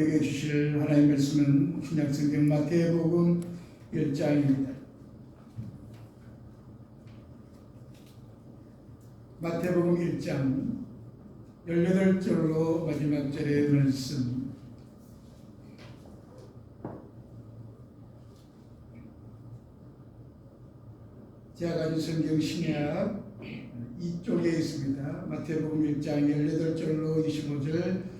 우리에게 주실 하나님의 말씀은 신약성경 마태복음 1장입니다. 마태복음 1장 18절로 마지막 절의 말씀 제가 가진 성경 신약 이쪽에 있습니다. 마태복음 1장 18절로 25절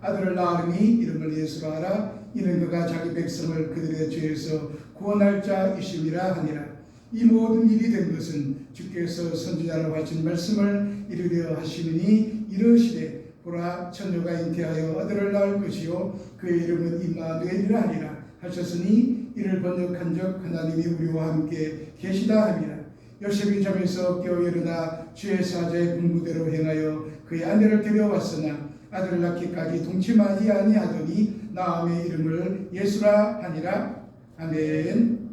아들을 낳으니 이름을 예수로 하라. 이는 그가 자기 백성을 그들의 죄에서 구원할 자이심이라 하니라. 이 모든 일이 된 것은 주께서 선지자로 하신 말씀을 이루려 하시니 이르시되 보라 처녀가 잉태하여 아들을 낳을 것이요 그의 이름은 임마누엘이라 하니라 하셨으니 이를 번역한 적 하나님이 우리와 함께 계시다 함이라. 요셉이 잠에서 깨어 일어나 주의 사자의 분부대로 행하여 그의 아내를 데려왔으나 아들을 낳기까지 동침하지 아니하더니 나음의 이름을 예수라 하니라 아멘.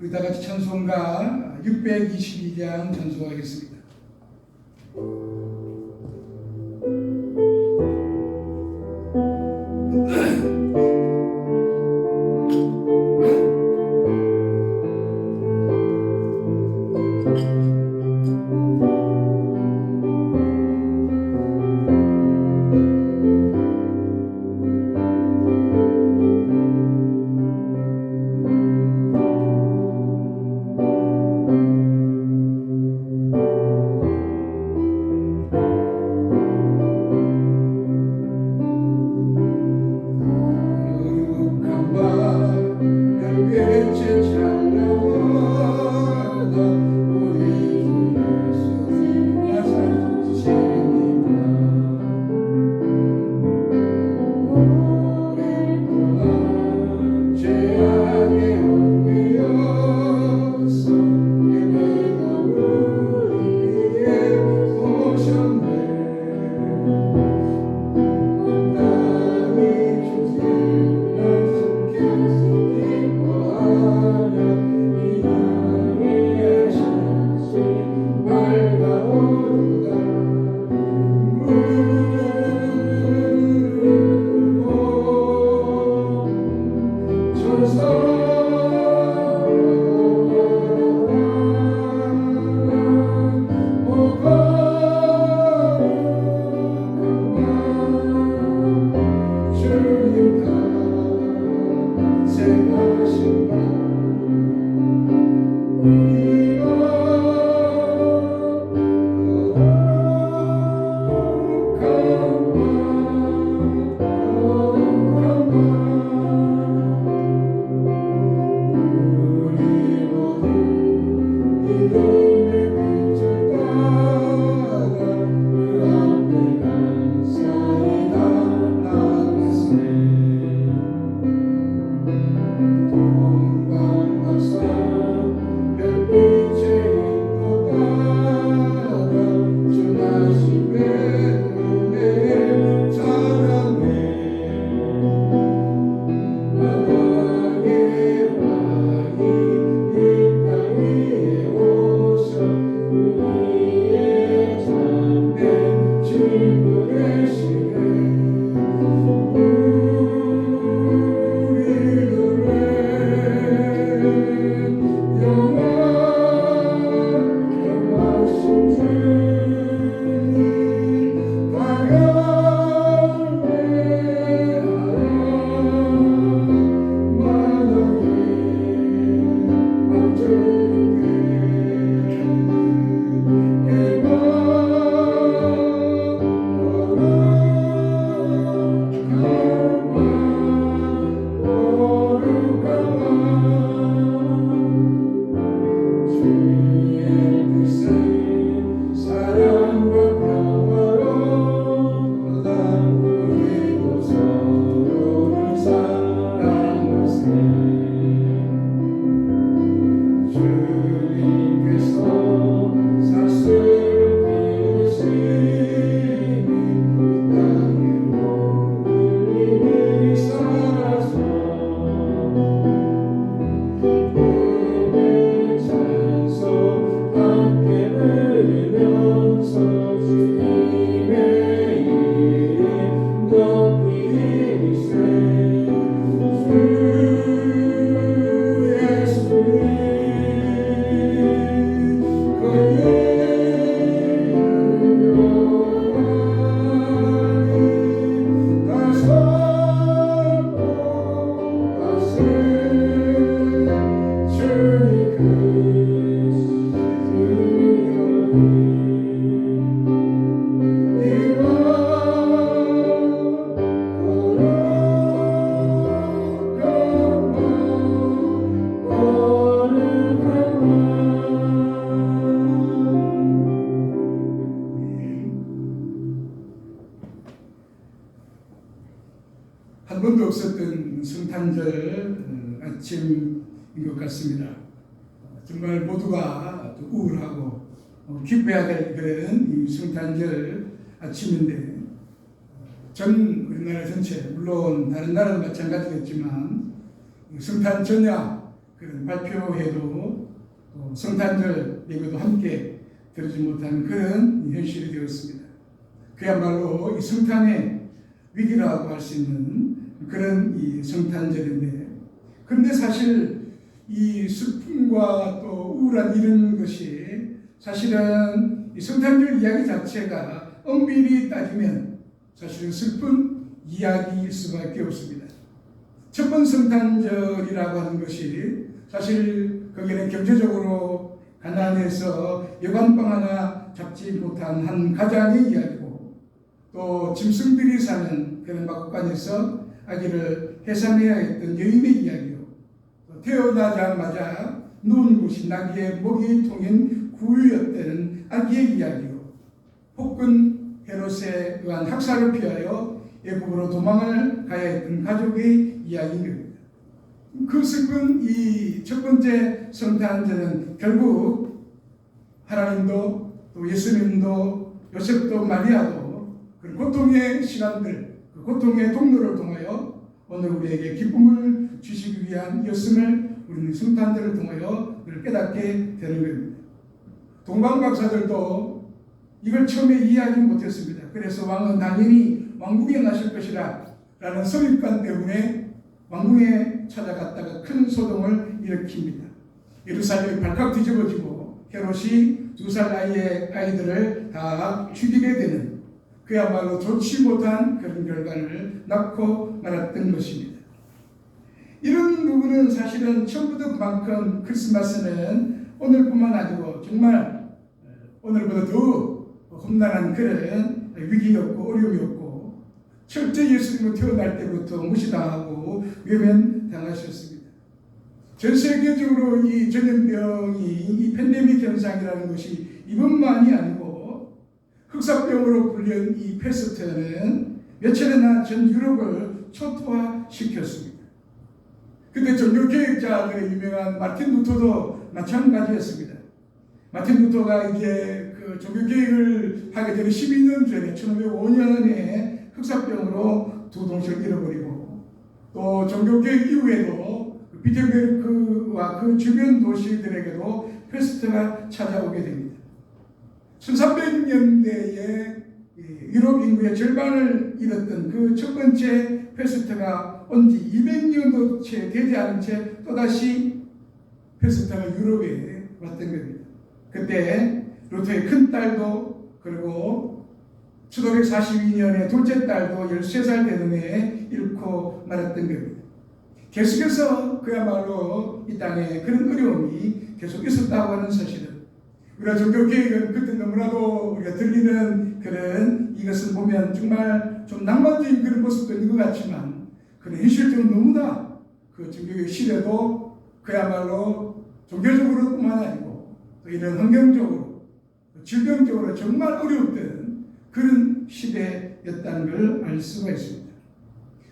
우리 다 같이 찬송가 622장 찬송하겠습니다. 성탄절 어, 아침인 것 같습니다. 정말 모두가 또 우울하고 어, 기뻐해야 될 그런 이 성탄절 아침인데 전 우리나라 전체 물론 다른 나라도 마찬가지겠지만 성탄 전야 그런 발표회도 또 성탄절 예배도 함께 들지 못한 그런 현실이 되었습니다. 그야말로 이 성탄의 위기라고 할 수 있는 그런 이 성탄절인데 그런데 사실 이 슬픔과 또 우울한 이런 것이 사실은 이 성탄절 이야기 자체가 엄밀히 따지면 사실은 슬픈 이야기일 수밖에 없습니다. 첫 번 성탄절이라고 하는 것이 사실 거기는 경제적으로 가난해서 여관방 하나 잡지 못한 한 가장의 이야기고 또 짐승들이 사는 그런 마곡간에서 아기를 해산해야 했던 여인의 이야기요. 또 태어나자마자 누운 곳이 나귀의 먹이 통인 구유였다는 아기의 이야기요. 폭군 헤롯에 의한 학살을 피하여 애국으로 도망을 가야 했던 가족의 이야기입니다. 그 슬픈 이 첫 번째 성탄절은 결국 하나님도 또 예수님도 요셉도 마리아도 그 고통의 시간들, 그 고통의 통로를 통하여 오늘 우리에게 기쁨을 주시기 위한 였음을 우리는 성탄절을 통하여 늘 깨닫게 되는 겁니다. 동방 박사들도 이걸 처음에 이해하지 못했습니다. 그래서 왕은 당연히 왕궁에 나실 것이라 라는 선입관 때문에 왕궁에 찾아갔다가 큰 소동을 일으킵니다. 예루살렘이 발칵 뒤집어지고 헤롯이 두살 나이의 아이들을 다 죽이게 되는 그야말로 좋지 못한 그런 결과를 낳고 말았던 것입니다. 이런 부분은 사실은 처음부터 그만큼 크리스마스는 오늘뿐만 아니고 정말 오늘보다 더 험난한 그런 위기였고 어려움이었고 철저 예수님을 태어날 때부터 무시당하고 외면당하셨습니다. 전 세계적으로 이 전염병이 이 팬데믹 현상이라는 것이 이번만이 아니고 흑사병으로 불린 이 패스트는 며칠이나 전 유럽을 초토화시켰습니다. 근데 종교개혁자들의 유명한 마틴 루터도 마찬가지였습니다. 마틴 루터가 이제 그 종교개혁을 하게 되는 12년 전에 1505년에 흑사병으로 두 동식을 잃어버리고 또 종교개혁 이후에도 비텐베르크와 그 주변 도시들에게도 페스트가 찾아오게 됩니다. 1300년대에 유럽 인구의 절반을 잃었던 그 첫 번째 페스트가 온 지 200년도 채 되지 않은 채 또다시 페스트가 유럽에 왔던 겁니다. 그때 루터의 큰 딸도 그리고 1542년에 둘째 딸도 13살 되는 해에 잃고 말았던 겁니다. 계속해서 그야말로 이 땅에 그런 어려움이 계속 있었다고 하는 사실은 우리가 종교개혁은 그때 너무나도 우리가 들리는 그런 이것을 보면 정말 좀 낭만적인 그런 모습도 있는 것 같지만 그런 현실적으로 너무나 그 종교개혁 시대도 그야말로 종교적으로뿐만 아니고 또 이런 환경적으로 질병적으로 정말 어려웠던 그런 시대였다는 걸 알 수가 있습니다.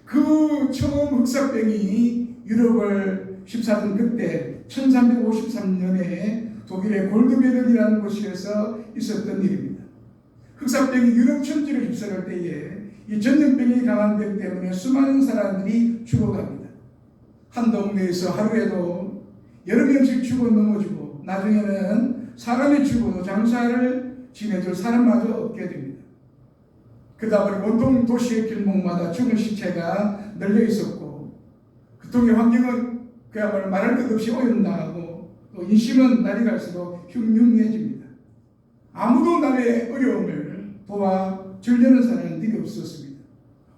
그 처음 흑사병이 유럽을 14던 그때 1353년에 독일의 골드베른이라는 곳에서 있었던 일입니다. 흑사병이 유럽 천지를 휩쓸을 때에 이 전염병이 강한 병 때문에 수많은 사람들이 죽어갑니다. 한 동네에서 하루에도 여러 명씩 죽어 넘어지고 나중에는 사람이 죽어도 장사를 지내줄 사람마저 없게 됩니다. 그러다 보니 온통 도시의 길목마다 죽은 시체가 널려 있었고 그 통의 환경은 그야말로 말할 것 없이 오염나고 또 인심은 날이 갈수록 흉흉해집니다. 아무도 남의 어려움을 도와 주려는 사람들이 없었습니다.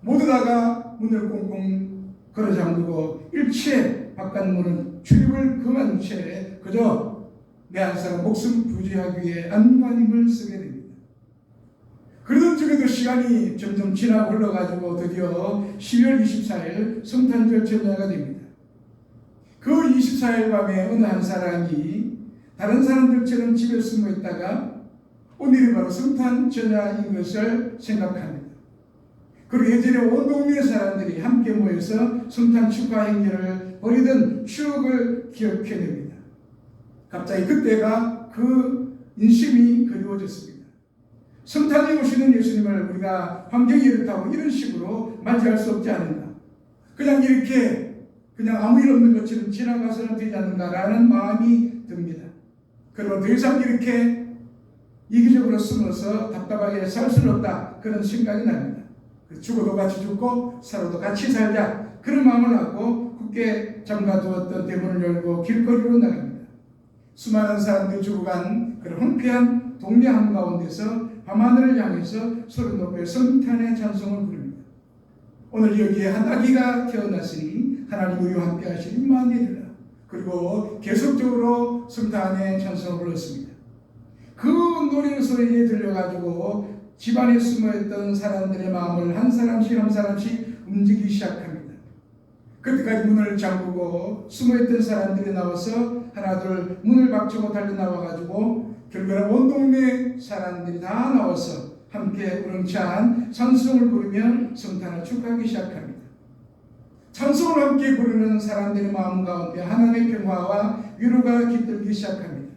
모두 다가 문을 꽁꽁 걸어 잠그고 일체 바깥문은 출입을 금한 채 그저 내한 사람 목숨 부지하기 위해 안간힘을 쓰게 됩니다. 그러던 중에도 시간이 점점 지나고 흘러가지고 드디어 12월 24일 성탄절 전야가 됩니다. 그 24일 밤에 어느 한 사람이 다른 사람들처럼 집에 숨어 있다가 오늘이 바로 성탄 전야인 것을 생각합니다. 그리고 예전에 온 동네 사람들이 함께 모여서 성탄 축하 행렬을 벌이던 추억을 기억해냅니다. 갑자기 그때가 그 인심이 그리워졌습니다. 성탄에 오시는 예수님을 우리가 환경이 이렇다고 이런 식으로 맞이할 수 없지 않는가. 그냥 이렇게 그냥 아무 일 없는 것처럼 지나가서는 되지 않는가라는 마음이 듭니다. 그리고 더 이상 이렇게 이기적으로 숨어서 답답하게 살 수는 없다. 그런 생각이 납니다. 죽어도 같이 죽고 살아도 같이 살자. 그런 마음을 하고 굳게 잠가두었던 대문을 열고 길거리로 나갑니다. 수많은 사람들이 죽어간 그런 황폐한 동네 한가운데서 밤하늘을 향해서 소리 높여 성탄의 찬송을 부릅니다. 오늘 여기에 한 아기가 태어났으니 하나님 우리와 함께 하실 임마누엘이라. 그리고 계속적으로 성탄의 찬송을 불렀습니다. 그 노래 소리에 들려가지고 집안에 숨어있던 사람들의 마음을 한 사람씩 한 사람씩 움직이기 시작합니다. 그때까지 문을 잠그고 숨어있던 사람들이 나와서 하나 둘 문을 박치고 달려 나와가지고 결국에는 온 동네 사람들이 다 나와서 함께 우렁찬 찬송을 부르며 성탄을 축하하기 시작합니다. 찬송을 함께 부르는 사람들의 마음 가운데 하나님의 평화와 위로가 깃들기 시작합니다.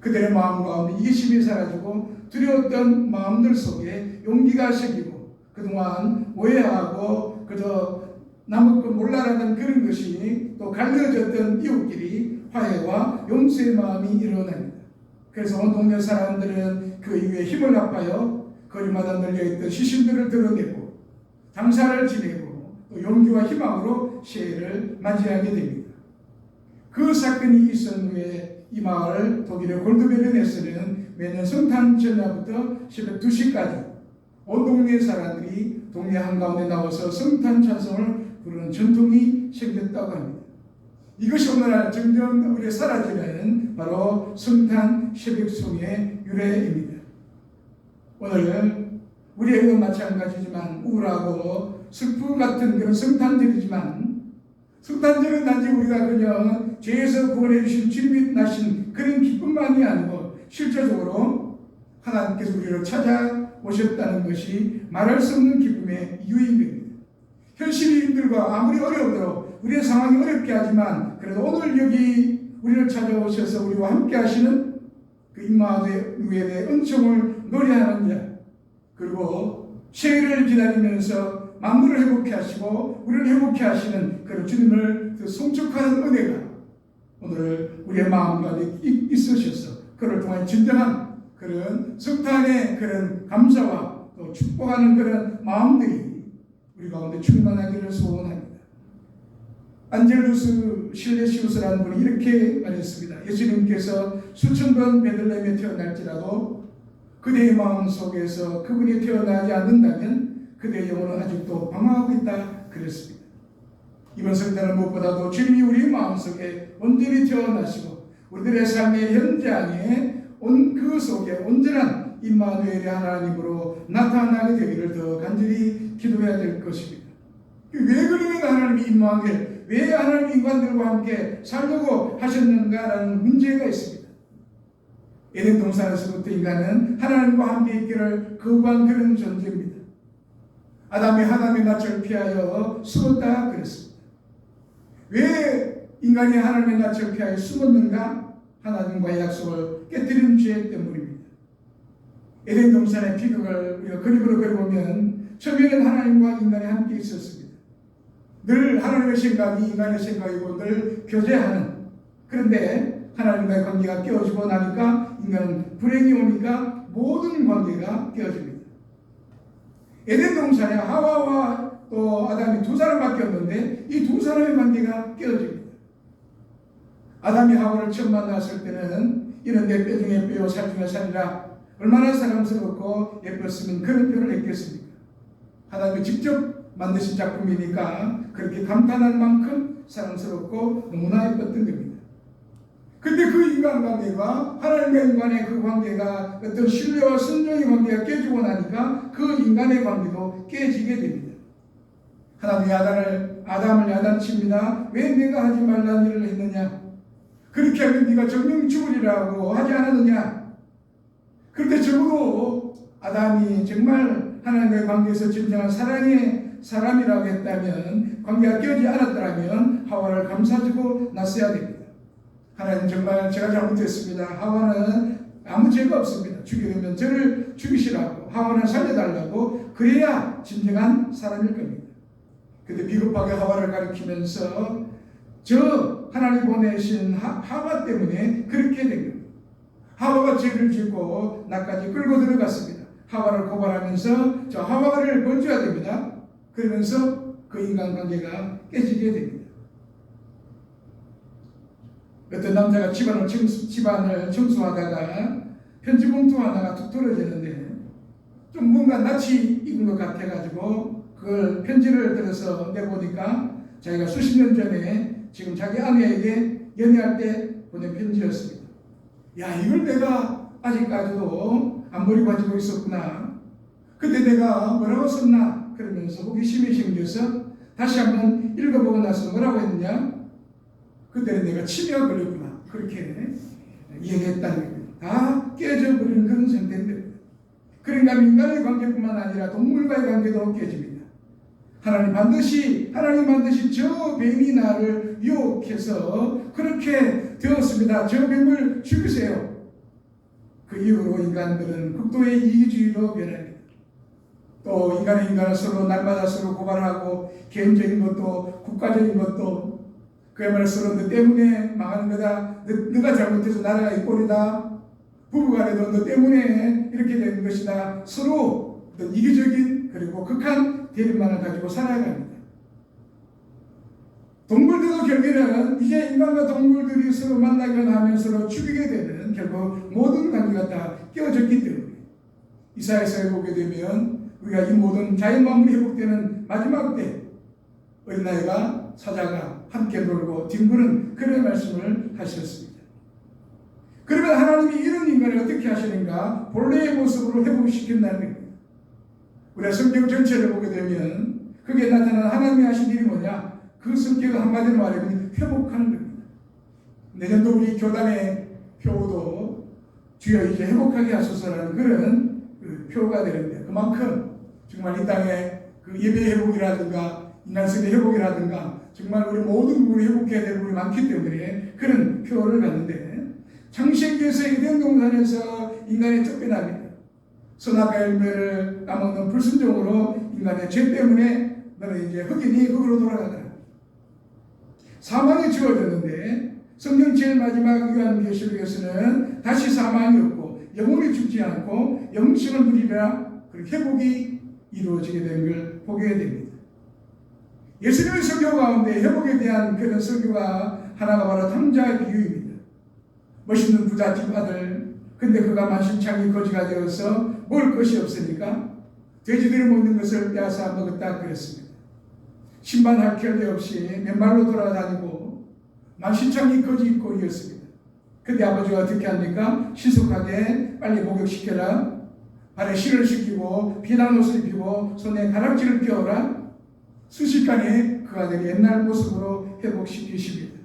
그들의 마음 가운데 이기심이 사라지고 두려웠던 마음들 속에 용기가 생기고 그동안 오해하고 그저 것 몰라라던 그런 것이 또 갈려졌던 이웃끼리 화해와 용서의 마음이 일어납니다. 그래서 온 동네 사람들은 그 이후에 힘을 합하여 거리마다 널려있던 시신들을 드러내고 장사를 지내고 또 용기와 희망으로 새해를 맞이하게 됩니다. 그 사건이 있은 후에 이 마을 독일의 골드베르네스는 매년 성탄 전야부터 새벽 2시까지 온 동네 사람들이 동네 한가운데 나와서 성탄 찬송을 부르는 전통이 생겼다고 합니다. 이것이 오늘날 점점 우리 사라지는 바로 성탄 새벽송의 유래입니다. 오늘 우리에게도 마찬가지지만 우울하고 슬픔 같은 그런 성탄절이지만 성탄절은 단지 우리가 그냥 죄에서 구원해 주신 주님이 나신 그런 기쁨만이 아니고 실제적으로 하나님께서 우리를 찾아오셨다는 것이 말할 수 없는 기쁨의 유입입니다. 현실이 힘들고 아무리 어려워도 우리의 상황이 어렵게 하지만 그래도 오늘 여기 우리를 찾아오셔서 우리와 함께 하시는 그 임마누엘의 은총을 노래하는 자 그리고 새해를 기다리면서 만물을 회복해 하시고 우리를 회복해 하시는 그런 주님을 그 송축하는 은혜가 오늘 우리의 마음 가운데 있으셔서 그를 통한 진정한 그런 성탄의 그런 감사와 또 축복하는 그런 마음들이 우리 가운데 충만하기를 소원합니다. 안젤루스 실레시우스라는 분이 이렇게 말했습니다. 예수님께서 수천 번 베들레헴에 태어날지라도 그대의 마음 속에서 그분이 태어나지 않는다면 그대의 영혼은 아직도 방황하고 있다 그랬습니다. 이번 성탄은 무엇보다도 주님이 우리 마음속에 온전히 태어나시고 우리들의 삶의 현장에 온 그 속에 온전한 임마누엘의 하나님으로 나타나게 되기를 더 간절히 기도해야 될 것입니다. 왜 그러면 하나님이 임마누엘, 왜 하나님 인간들과 함께 살려고 하셨는가라는 문제가 있습니다. 에덴 동산에서부터 인간은 하나님과 함께 있기를 거부한 그런 존재입니다. 아담이 하나님의 낯을 피하여 숨었다 그랬습니다. 왜 인간이 하나님의 낯을 피하여 숨었는가? 하나님과의 약속을 깨뜨린 죄 때문입니다. 에덴 동산의 비극을 우리가 그림으로 그려보면 처음에는 하나님과 인간이 함께 있었습니다. 늘 하나님의 생각이 인간의 생각이고 늘 교제하는 그런데 하나님과의 관계가 깨어지고 나니까 인간은 불행이 오니까 모든 관계가 깨어집니다. 에덴 동산에 하와와 또 아담이 두 사람밖에 없는데 이 두 사람의 관계가 깨어집니다. 아담이 하와를 처음 만났을 때는 이런 내 뼈 중에 뼈요 살 중에 살이라 얼마나 사랑스럽고 예뻤으면 그런 표현을 했겠습니까? 하나님이 직접 만드신 작품이니까 그렇게 감탄할 만큼 사랑스럽고 너무나 예뻤던 겁니다. 근데 그 인간관계가 하나님과 인간의 그 관계가 어떤 신뢰와 순종의 관계가 깨지고 나니까 그 인간의 관계도 깨지게 됩니다. 하나님이 아담을, 아담을 야단칩니다. 왜 내가 하지 말라는 일을 했느냐? 그렇게 하면 네가 정령 죽으리라고 하지 않았느냐? 그런데 적어도 아담이 정말 하나님과의 관계에서 진정한 사랑의 사람이라고 했다면 관계가 깨어지 않았더라면 하와를 감싸주고 났어야 됩니다. 하나님 정말 제가 잘못했습니다. 하와는 아무 죄가 없습니다. 죽이려면 저를 죽이시라고 하와는 살려달라고 그래야 진정한 사람일 겁니다. 근데 비겁하게 하와를 가리키면서 저 하나님 보내신 하, 하와 때문에 그렇게 된 겁니다. 하와가 죄를 짓고 나까지 끌고 들어갔습니다. 하와를 고발하면서 저 하와를 건져야 됩니다. 그러면서 그 인간관계가 깨지게 됩니다. 어떤 남자가 집안을 청소, 집안을 청소하다가 편지 봉투 하나가 툭 떨어지는데 좀 뭔가 낯이 익은 것 같아가지고 그걸 편지를 들어서 내보니까 자기가 수십 년 전에 지금 자기 아내에게 연애할 때 보낸 편지였습니다. 야 이걸 내가 아직까지도 안 버리고 가지고 있었구나. 근데 내가 뭐라고 썼나 그러면서 호기심이 생겨서 다시 한번 읽어보고 나서 뭐라고 했느냐 그때는 내가 치매가 걸렸구나. 그렇게 이해했다는 겁니다. 다 깨져버리는 그런 상태인데. 그러니까 인간의 관계뿐만 아니라 동물과의 관계도 깨집니다. 하나님 반드시, 하나님 반드시 저 뱀이 나를 유혹해서 그렇게 되었습니다. 저 뱀을 죽이세요. 그 이후로 인간들은 극도의 이기주의로 변합니다. 또 인간의 인간을 서로 날마다 서로 고발하고 개인적인 것도 국가적인 것도 그야말로 서로 너 때문에 망하는 거다. 너, 너가 잘못해서 나라가 이 꼴이다. 부부간에도 너 때문에 이렇게 되는 것이다. 서로 어떤 이기적인 그리고 극한 대립만을 가지고 살아갑니다. 동물들도 결국에는 이제 인간과 동물들이 서로 만나거나 하면 서로 죽이게 되는 결국 모든 관계가 다 깨어졌기 때문에 이사에서 보게 되면 우리가 이 모든 자연 만물이 회복되는 마지막 때 어린아이가 사자가 함께 놀고 뒹구는 그런 말씀을 하셨습니다. 그러면 하나님이 이런 인간을 어떻게 하시는가? 본래의 모습으로 회복시킨다는 겁니다. 우리가 성경 전체를 보게 되면 그게 나타나는 하나님이 하신 일이 뭐냐? 그 성격을 한마디로 말하면 회복하는 겁니다. 내년도 우리 교단의 표도 주여 이제 회복하게 하소서라는 그런 그 표가 되는데 그만큼 정말 이 땅에 그 예배 회복이라든가 인간성의 회복이라든가 정말 우리 모든 부분을 회복해야 될 부분이 많기 때문에 그런 표를 갖는데 창세기에서 에덴 동산에서 인간의 특별합니다. 선악과 열매를 까먹는 불순종으로 인간의 죄 때문에 너는 이제 흑인이 흑으로 돌아가더라. 사망이 지워졌는데 성경 제일 마지막 요한 계시록에서는 다시 사망이 없고 영혼이 죽지 않고 영생을 누리라 그리고 회복이 이루어지게 되는 걸 보게 됩니다. 예수님의 설교 가운데 회복에 대한 그런 설교가 하나가 바로 탕자의 비유입니다. 멋있는 부잣집 아들, 근데 그가 만신창이 거지가 되어서 먹을 것이 없으니까 돼지들이 먹는 것을 빼앗아 먹었다 그랬습니다. 신발 할 결대 없이 맨발로 돌아다니고 만신창이 거지 입고 이었습니다. 근데 아버지가 어떻게 합니까? 신속하게 빨리 목욕시켜라. 발에 실을 시키고 비난 옷을 입히고 손에 가락지를 끼워라. 순식간에 그 아들이 옛날 모습으로 회복시키십니다.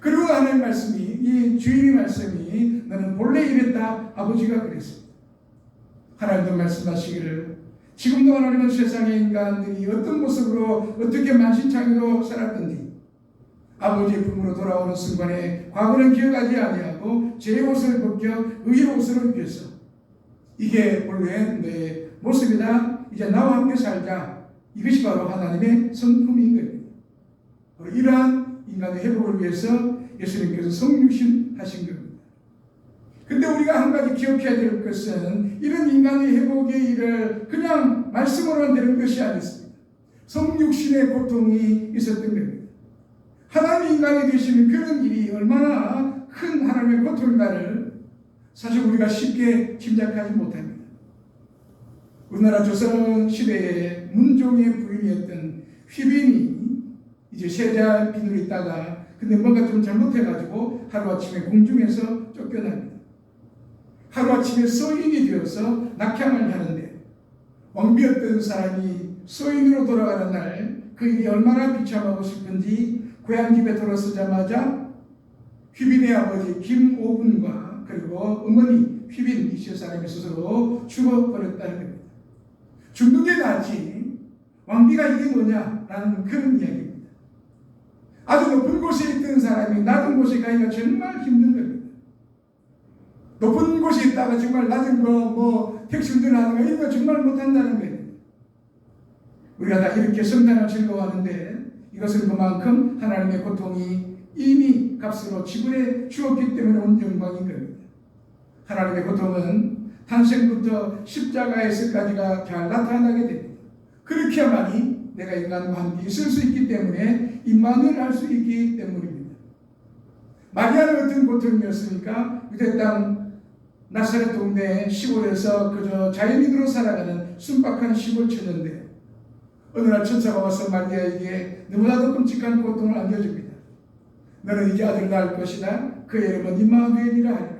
그리고 하나님 말씀이 이 주인의 말씀이 너는 본래 이랬다 아버지가 그랬습니다. 하나님도 말씀하시기를 지금도 하나님은 세상의 인간들이 어떤 모습으로 어떻게 만신창이로 살았던지 아버지의 품으로 돌아오는 순간에 과거는 기억하지 아니하고 제 옷을 벗겨 의의 옷으로 입혀서 이게 본래 내 모습이다 이제 나와 함께 살자 이것이 바로 하나님의 성품인 겁니다. 바로 이러한 인간의 회복을 위해서 예수님께서 성육신 하신 겁니다. 근데 우리가 한 가지 기억해야 될 것은 이런 인간의 회복의 일을 그냥 말씀으로만 되는 것이 아니었습니다. 성육신의 고통이 있었던 겁니다. 하나님 인간이 되시는 그런 일이 얼마나 큰 하나님의 고통인가를 사실 우리가 쉽게 짐작하지 못합니다. 우리나라 조선 시대에 문종의 부인이었던 휘빈이 이제 세자 빈으로 있다가 근데 뭔가 좀 잘못해가지고 하루아침에 공중에서 쫓겨납니다. 하루아침에 서인이 되어서 낙향을 하는데 왕비였던 사람이 서인으로 돌아가는 날그 일이 얼마나 비참하고 싶은지 고향 집에 돌아서자마자 휘빈의 아버지 김오분과 그리고 어머니 휘빈 이세 사람이 스스로 죽어버렸다는 겁니다. 죽는 게 낫지. 왕비가 이게 뭐냐라는 그런 이야기입니다. 아주 높은 곳에 있던 사람이 낮은 곳에 가기가 정말 힘든 겁니다. 높은 곳에 있다가 정말 낮은 거, 뭐, 택시 운전하는 거, 이런 거 정말 못한다는 거예요. 우리가 다 이렇게 성탄을 즐거워하는데 이것은 그만큼 하나님의 고통이 이미 값으로 지불해 주었기 때문에 온 영광인 겁니다. 하나님의 고통은 탄생부터 십자가에서까지가 잘 나타나게 됩니다. 그렇게야만이 내가 인간과 함께 있을 수 있기 때문에 임만을 할 수 있기 때문입니다. 마리아는 어떤 고통이었습니까? 유대 땅 나사렛 동네 시골에서 그저 자연인으로 살아가는 순박한 시골 처녀인데 어느 날 천사가 와서 마리아에게 너무나도 끔찍한 고통을 안겨줍니다. 너는 이제 아들을 낳을 것이다. 그의 이름은 임마누엘이라 하리라.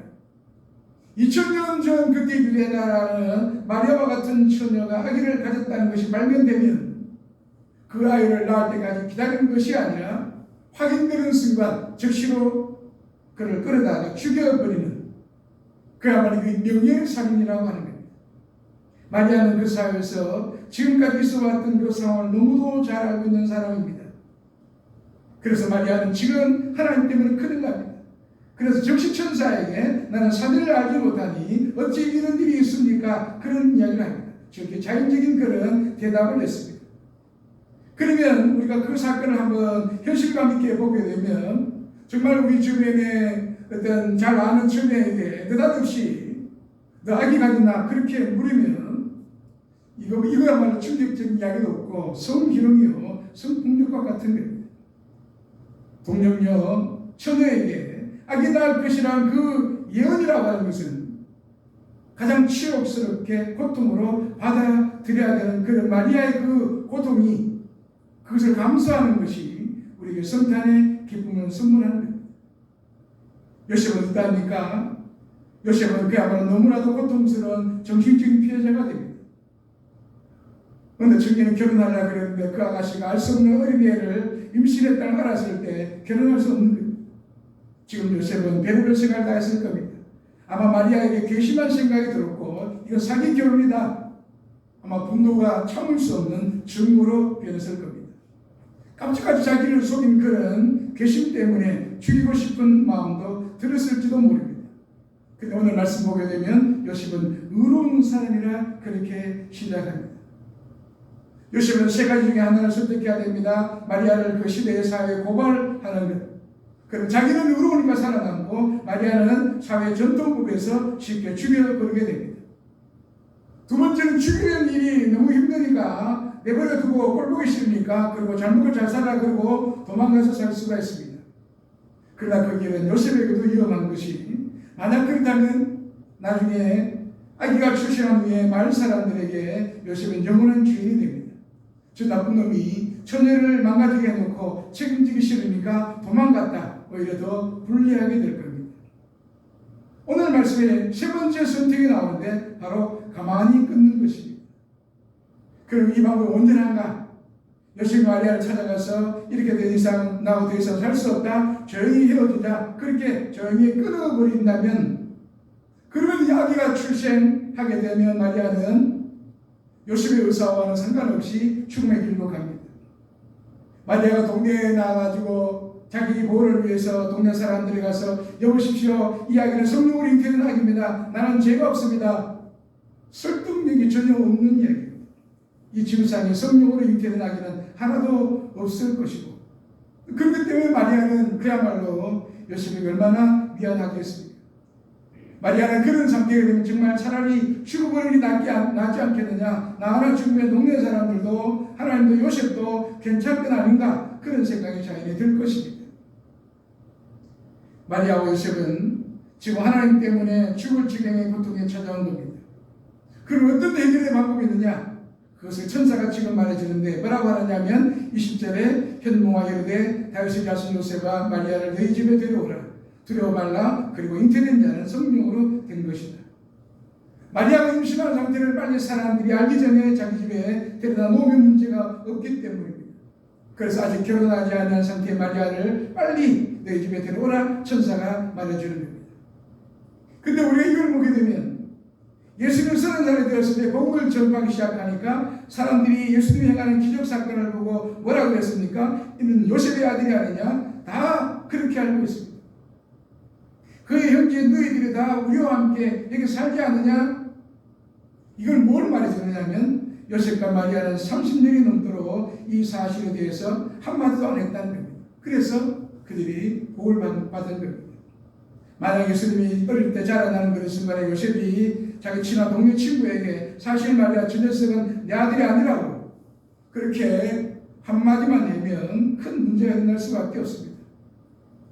2000년 전 그때 유대 나라는 마리아와 같은 처녀가 아기를 가졌다는 것이 발견되면 그 아이를 낳을 때까지 기다리는 것이 아니라 확인되는 순간 즉시로 그를 끌어다가 죽여버리는 그야말로 그 명예살인이라고 하는 겁니다. 마리아는 그 사회에서 지금까지 있어왔던 그 상황을 너무도 잘 알고 있는 사람입니다. 그래서 마리아는 지금 하나님 때문에 큰일 납니다. 그래서 적시천사에게 나는 사실을 알지 못하니 어찌 이런 일이 있습니까? 그런 이야기를 합니다. 저렇게 자연적인 그런 대답을 냈습니다. 그러면 우리가 그 사건을 한번 현실감 있게 보게 되면 정말 우리 주변에 어떤 잘 아는 처녀에게 느닷없이 너 아기 가졌나 그렇게 물으면 이거 이거야말로 충격적인 이야기도 없고 성희롱이요 성폭력과 같은 겁니다. 동력녀 처녀에게 아기 낳을 것이란 그 예언이라고 하는 것은 가장 치욕스럽게 고통으로 받아들여야 되는 그런 마리아의 그 고통이 그것을 감수하는 것이 우리에게 성탄의 기쁨을 선물하는 겁니다. 요셉은 어떠합니까? 요셉은 그야말로 너무나도 고통스러운 정신적인 피해자가 됩니다. 근데 청년은 결혼하려고 그랬는데 그 아가씨가 알 수 없는 어린애를 임신했다는 알았을 때 결혼할 수 없는. 지금 요셉은 배부를 생각을 다 했을 겁니다. 아마 마리아에게 괘씸한 생각이 들었고 이건 사기 결혼이다. 아마 분노가 참을 수 없는 증오로 변했을 겁니다. 깜찍하게 자기를 속인 그런 괘씸 때문에 죽이고 싶은 마음도 들었을지도 모릅니다. 근데 오늘 말씀 보게 되면 요셉은 의로운 사람이라 그렇게 시작합니다. 요셉은 세 가지 중에 하나를 선택해야 됩니다. 마리아를 그 시대의 사회에 고발하는 것. 그럼 자기는 의로우니까 살아남고 마리아는 사회 전통법에서 쉽게 죽여 버리게 됩니다. 두 번째는 죽이는 일이 너무 힘드니까 내버려 두고 꼴보기 싫으니까 그리고 잘 먹고 잘 살아 그러고 도망가서 살 수가 있습니다. 그러나 그 길은 요셉에게도 위험한 것이 만약 그렇다면 나중에 아기가 출생한 후에 마을 사람들에게 요셉은 영원한 주인이 됩니다. 저 나쁜 놈이 처녀를 망가지게 해놓고 책임지기 싫으니까 도망갔다. 오히려 더 불리하게 될 겁니다. 오늘 말씀에 세 번째 선택이 나오는데 바로 가만히 끊는 것입니다. 그럼 이 방법이 온전한가? 요셉 마리아를 찾아가서 이렇게 더 이상 나하고 더 이상 살 수 없다. 조용히 헤어지자. 그렇게 조용히 끊어버린다면 그러면 이 아기가 출생하게 되면 마리아는 요셉의 의사와는 상관없이 죽음의 길로 갑니다. 마리아가 동네에 나와가지고 자기 보호를 위해서 동네 사람들이 가서 여보십시오 이 아기는 성령으로 잉태된 아기입니다. 나는 죄가 없습니다. 설득력이 전혀 없는 이야기입니다. 이 지구상에 성령으로 잉태된 아기는 하나도 없을 것이고 그렇기 때문에 마리아는 그야말로 요셉에게 얼마나 미안하겠습니까? 마리아는 그런 상태가 되면 정말 차라리 죽어버리는 게 낫지, 않- 낫지 않겠느냐. 나 하나 죽으면 동네 사람들도 하나님도 요셉도 괜찮은 건 아닌가. 그런 생각이 자연히 들 것입니다. 마리아와 요셉은 지금 하나님 때문에 죽을 지경의 고통에 찾아온 겁니다. 그럼 어떤 해결의 방법이 있느냐? 그것을 천사가 지금 말해주는데 뭐라고 하느냐면 20절에 현몽아 이르되 다윗의 자손 요셉아 마리아를 너희 집에 데려오라. 두려워 말라 그리고 잉태된 자는 성령으로 된 것이다. 마리아가 임신한 상태를 빨리 사람들이 알기 전에 자기 집에 데려다 놓으면 문제가 없기 때문입니다. 그래서 아직 결혼하지 않은 상태의 마리아를 빨리 너희 집에 데려오라 천사가 말해주는 겁니다. 근데 우리가 이걸 보게 되면 예수님 서른 살이 되었을 때 복음을 전파하기 시작하니까 사람들이 예수님이 행하는 기적 사건을 보고 뭐라고 했습니까? 이는 요셉의 아들이 아니냐? 다 그렇게 알고 있습니다. 그의 형제 너희들이 다 우리와 함께 여기 살지 않느냐? 이걸 뭘 말해주느냐면 요셉과 마리아는 30년이 넘도록 이 사실에 대해서 한마디도 안 했다는 겁니다. 그래서 그들이 복을 받- 받은 겁니다. 만약 예수님이 어릴 때 자라나는 그런 순간에 요셉이 자기 친한 동네 친구에게 사실 말이야 저 녀석은 내 아들이 아니라고 그렇게 한마디만 내면 큰 문제가 일어날 수밖에 없습니다.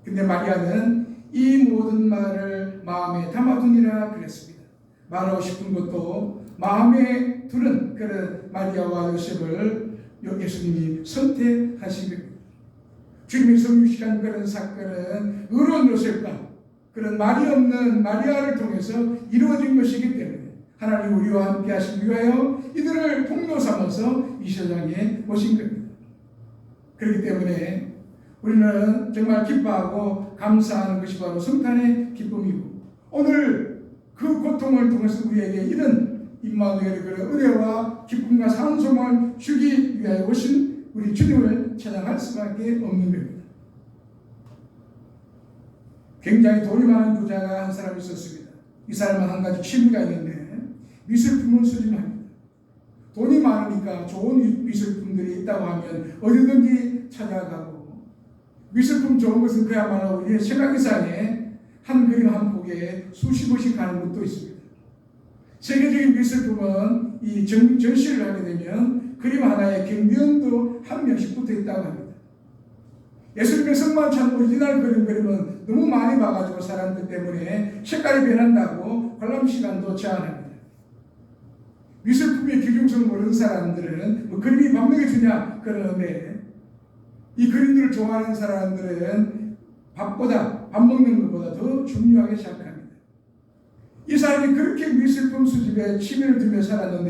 근데 마리아는 이 모든 말을 마음에 담아두니라 그랬습니다. 말하고 싶은 것도 마음에 두는 그런 마리아와 요셉을 예수님이 선택하신. 주님이 성육시간 그런 사건은 의로운 요셉과 그런 말이 없는 마리아를 통해서 이루어진 것이기 때문에 하나님 우리와 함께 하시기 위하여 이들을 통로 삼아서 이 세상에 오신 겁니다. 그렇기 때문에 우리는 정말 기뻐하고 감사하는 것이 바로 성탄의 기쁨이고 오늘 그 고통을 통해서 우리에게 이런 임마누엘의 은혜와 기쁨과 상송을 주기 위하여 오신 우리 주님을 찬양할 수밖에 없는 겁니다. 굉장히 돈이 많은 부자가 한 사람이 있었습니다. 이 사람은 한 가지 취미가 있는데 미술품을 수집합니다. 돈이 많으니까 좋은 미술품들이 있다고 하면 어디든지 찾아가고 미술품 좋은 것은 그야말로 우리의 생각 이상의 한 그림 한 폭에 수십 원씩 가는 것도 있습니다. 세계적인 미술품은 이 전, 전시를 하게 되면 그림 하나에 경비원도 한 명씩 붙어 있다고 합니다. 예수님의 성만찬 오리지널 그림 그림은 너무 많이 봐가지고 사람들 때문에 색깔이 변한다고 관람 시간도 제한합니다. 미술품의 기중성을 모르는 사람들은 뭐 그림이 밥 먹여주냐 그러는데 이 그림들을 좋아하는 사람들은 밥보다 밥 먹는 것보다 더 중요하게 생각합니다. 이 사람이 그렇게 미술품 수집에 취미를 두며 살았는데